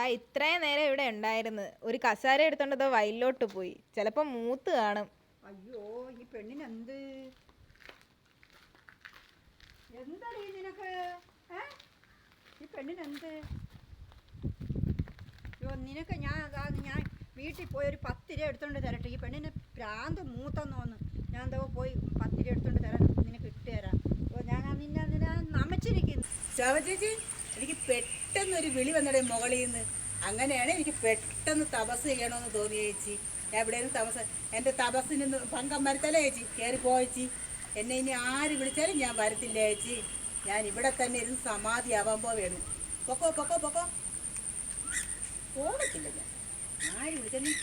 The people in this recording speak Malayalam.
ആ ഇത്രയും നേരം ഇവിടെ ഉണ്ടായിരുന്നു. ഒരു കസാര എടുത്തോണ്ട് ദാ വയലിലോട്ട് പോയി. ചിലപ്പോ മൂത്ത് കാണും. അയ്യോ ഈ പെണ്ണിന് എന്ത് എന്താടി നിനക്ക്? ഈ പെണ്ണിന് എന്ത് നിനക്ക് ഞാൻ ഞാൻ വീട്ടിൽ പോയി ഒരു പത്ത് രൂപ എടുത്തോണ്ട് തരട്ടെ. ഈ പെണ്ണിന് പ്രാന്ത് മൂത്തെന്ന് തോന്നുന്നു ഞാൻ എന്താ പോയി പത്ത് രൂപ എടുത്തോണ്ട് തരാൻ നിനക്ക് ഇട്ട് തരാം. ഓ ഞാൻ നിന്നെ നിന്നെ നമിച്ചിരിക്കുന്നു. ചേച്ചി. എനിക്ക് പെട്ടെന്നൊരു വിളി വന്നിടേ മുകളിൽ നിന്ന് അങ്ങനെയാണ് എനിക്ക് പെട്ടെന്ന് തപസ് ചെയ്യണമെന്ന് തോന്നി ചേച്ചി. ഞാൻ തപസ്? എന്റെ തപസ്സിന് പങ്കം വരത്തല്ലേ ചേച്ചി? കയറി പോയച്ചി എന്നെ ഇനി ആര് വിളിച്ചാലും ഞാൻ വരത്തില്ല ചേച്ചി. ഞാൻ ഇവിടെ തന്നെ ഇരുന്ന് സമാധി ആവാൻ പോവേണ്. പൊക്കോ പൊക്കോ പൊക്കോ. പോകത്തില്ല ഞാൻ. ആര് വിളിച്ചാലും